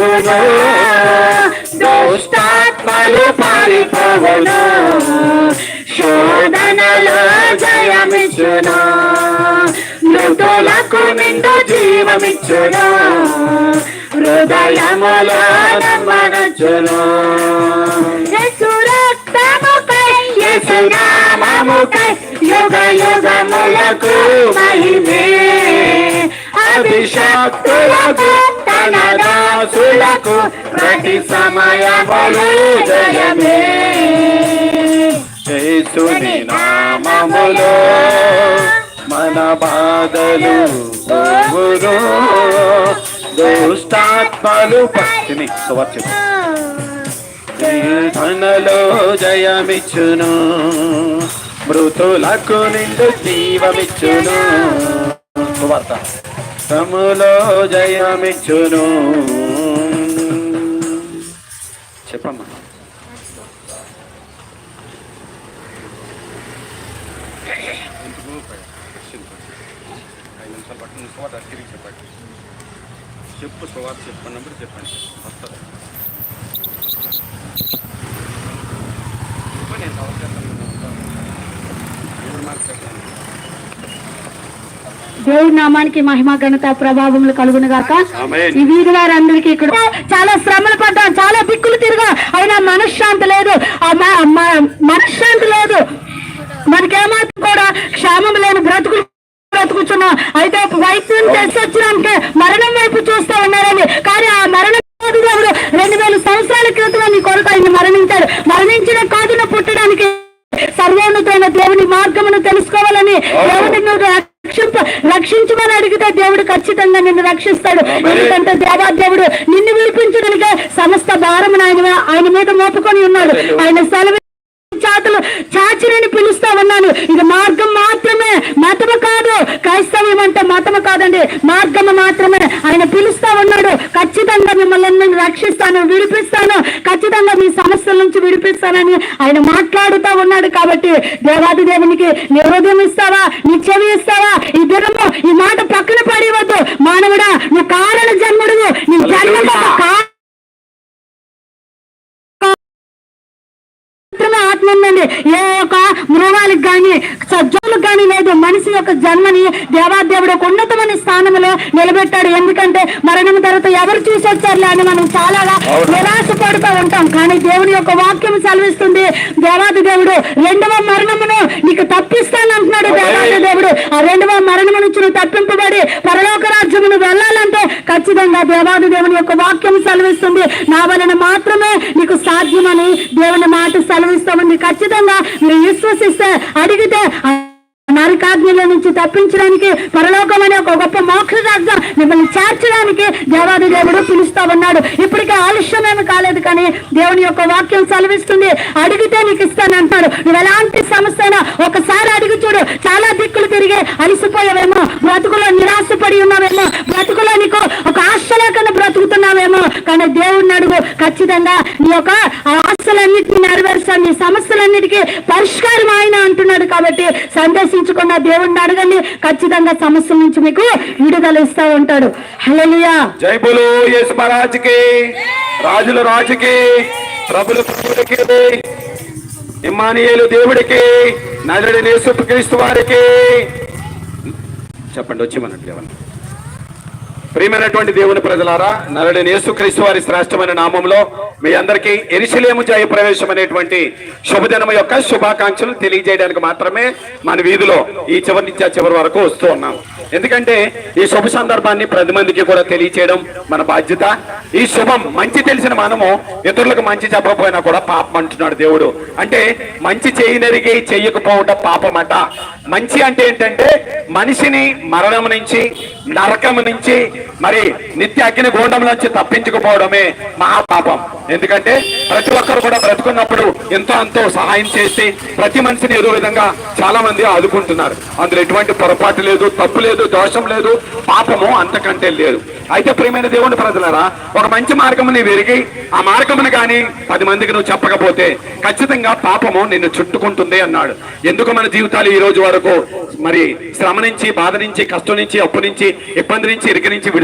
పోవును దుష్టాత్మలు పారిపోవును? శోధనలో జయమిచ్చును? మృతులకు నిండు జీవమిచ్చును? హృదయములో నమ్మనచ్చును? నామముకై యుగ యుగములకు మహిమే. అభిషక్తులకు తన దాసులకు ప్రతి సమయములు జయమే. యేసుని నామములో మన బాధలు పోవును. దుష్టాత్మలు పక్షిని సువర్చు ధనలో జయమిచ్చును. మృతులకు నిండు జీవమిచ్చును. సువార్త. తములో జయమిచ్చును. చెప్పమ్మా. చెప్పు సువార్ చెప్పన్నప్పుడు చెప్పండి. వస్తుంది చెప్పండి నేను కవర్ చేస్తాను ఇప్పుడు మాకు చెప్పండి దేవుడి నామానికి మహిమ ఘనత ప్రభావములు కలుగును గాక. ఈ వీధి వారందరికీ ఇక్కడ చాలా శ్రమలు పడ్డాం చాలా దిక్కులు తిరిగా. అయినా మనశ్శాంతి లేదు. మనశ్శాంతి లేదు. మనకేమాత్రం కూడా క్షేమం లేని బ్రతుకులు బ్రతుకుతున్నాం అయితే వైద్యం చేసి వచ్చినాకే మరణం వైపు చూస్తూ ఉన్నారని. కానీ ఆ మరణం దేవుడు రెండు వేల సంవత్సరాల క్రితం నీ కొరకు ఆయన మరణించాడు మరణించిన కాదున పుట్టడానికి సర్వోన్నతమైన దేవుని మార్గమును తెలుసుకోవాలని దేవుడిని నువ్వు రక్షింప రక్షించమని అడిగితే దేవుడు ఖచ్చితంగా నిన్ను రక్షిస్తాడు. ఎందుకంటే దేవా దేవుడు నిన్ను విడిపించడానికి సమస్త భారమును ఆయన ఆయన మీద మోపుకొని ఉన్నాడు. ఆయన సెలవు చాతులు చాచిరని పిలుస్తా ఉన్నాను ఇది మార్గం మాత్రమే మతము కాదు క్రైస్తవ్యం అంటే మతము కాదండి మార్గము మాత్రమే. ఆయన పిలుస్తా ఉన్నాడు. ఖచ్చితంగా మిమ్మల్ని రక్షిస్తాను విడిపిస్తాను. ఖచ్చితంగా మీ సమస్యల నుంచి విడిపిస్తానని ఆయన మాట్లాడుతూ ఉన్నాడు కాబట్టి దేవాది దేవునికి నీ హృదయం ఇస్తావా? నీ చెవి ఇస్తావా? ఈ దినము ఈ మాట పక్కన పడివద్దు మానవుడా నువ్వు కారణ జన్ముడు నీ జన్మ ఆత్మ ఉందండి. ఏ ఒక్క మృగాలకు కానీ సజ్జులకు కానీ మనిషి యొక్క జన్మని దేవాదేవుడు ఒక ఉన్నతమైన స్థానంలో నిలబెట్టాడు. ఎందుకంటే మరణం తర్వాత ఎవరు చూసి వచ్చారులే అని మనం చాలా నిరాశ పడుతూ ఉంటాం. కానీ దేవుని యొక్క వాక్యం సెలవిస్తుంది. దేవాది దేవుడు రెండవ మరణమును నీకు తప్పిస్తాను అంటున్నాడు దేవాది దేవుడు ఆ రెండవ మరణము నుంచి నువ్వు తప్పింపబడి పరలోక రాజ్యమును వెళ్ళాలంటే ఖచ్చితంగా దేవాది దేవుని యొక్క వాక్యం సెలవిస్తుంది. నా వలన మాత్రమే నీకు సాధ్యమని దేవుని మాట సెలవిస్తామండి ఖచ్చితంగా మీరు విశ్వసిస్తే అడిగితే నుంచి తప్పించడానికి పరలోకం అనే ఒక గొప్ప మోక్ష మిమ్మల్ని చేర్చడానికి దేవాది దేవుడు పిలుస్తా ఉన్నాడు ఇప్పటికే ఆలస్యమేమి కాలేదు కానీ దేవుని యొక్క వాక్యం సెలవిస్తుంది. అడిగితే నీకు ఇస్తాను అంటాడు నువ్వు ఎలాంటి సమస్య అయినా ఒకసారి అడిగి చూడు. చాలా దిక్కులు తిరిగి అలసిపోయావేమో. బ్రతుకులో నిరాశపడి ఉన్నావేమో. బ్రతుకులో నీకు ఒక ఆశ లేకుండా బ్రతుకుతున్నావేమో. కానీ దేవుడిని అడుగు. ఖచ్చితంగా నీ యొక్క ఆ ఆశలన్నిటిని నెరవేర్చాడు నీ సమస్యలన్నిటికీ పరిష్కారం ఆయన కాబట్టి సందర్శించుకున్న దేవుడిని అడగండి. ఖచ్చితంగా సమస్యల నుంచి మీకు విడుదల ఇస్తా ఉంటాడు. హల్లెలూయా. జై బోలో యేసు మహారాజుకి. రాజుల రాజుకి. ప్రభుల ప్రభుడికి. ఇమ్మానియేలు దేవుడికి. నదుడి యేసు క్రీస్తు వారికి. చెప్పండి వచ్చి మనట్టు ఏమన్నా ప్రియమైనటువంటి దేవుని ప్రజలారా నరుడిని యేసుక్రీస్తు వారి శ్రేష్టమైన నామంలో మీ అందరికీ ఎరిశిలేము జయ ప్రవేశం అనేటువంటి శుభదినం యొక్క శుభాకాంక్షలు తెలియజేయడానికి మాత్రమే మన వీధిలో ఈ చివరి నుంచి ఆ చివరి వరకు వస్తూ ఉన్నాం. ఎందుకంటే ఈ శుభ సందర్భాన్ని ప్రతి మందికి కూడా తెలియచేయడం మన బాధ్యత. ఈ శుభం మంచి తెలిసిన మనము ఇతరులకు మంచి చెప్పకపోయినా కూడా పాపం అంటున్నాడు దేవుడు. అంటే మంచి చేయనరిగి చెయ్యకపోవటం పాపమట. మంచి అంటే ఏంటంటే మనిషిని మరణం నుంచి నరకం నుంచి మరి నిత్య అగ్ని గోండం నుంచి తప్పించుకుపోవడమే మహాపాపం. ఎందుకంటే ప్రతి ఒక్కరు కూడా బ్రతుకున్నప్పుడు ఎంతో అంతో సహాయం చేసి ప్రతి మనిషిని ఏదో విధంగా చాలా మంది ఆదుకుంటున్నారు. అందులో ఎటువంటి పొరపాటు లేదు తప్పు లేదు దోషం లేదు పాపము అంతకంటే లేదు. అయితే ప్రియమైన దేవుని ప్రజలరా ఒక మంచి మార్గముని నీవు ఆ మార్గమును కానీ పది మందికి నువ్వు చెప్పకపోతే ఖచ్చితంగా పాపము నిన్ను చుట్టుకుంటుంది అన్నాడు. ఎందుకు మన జీవితాలు ఈ రోజు వరకు మరి శ్రమ నుంచి బాధ నుంచి కష్టం నుంచి అప్పు నుంచి ఇబ్బంది నుంచి ఇరుకు నుంచి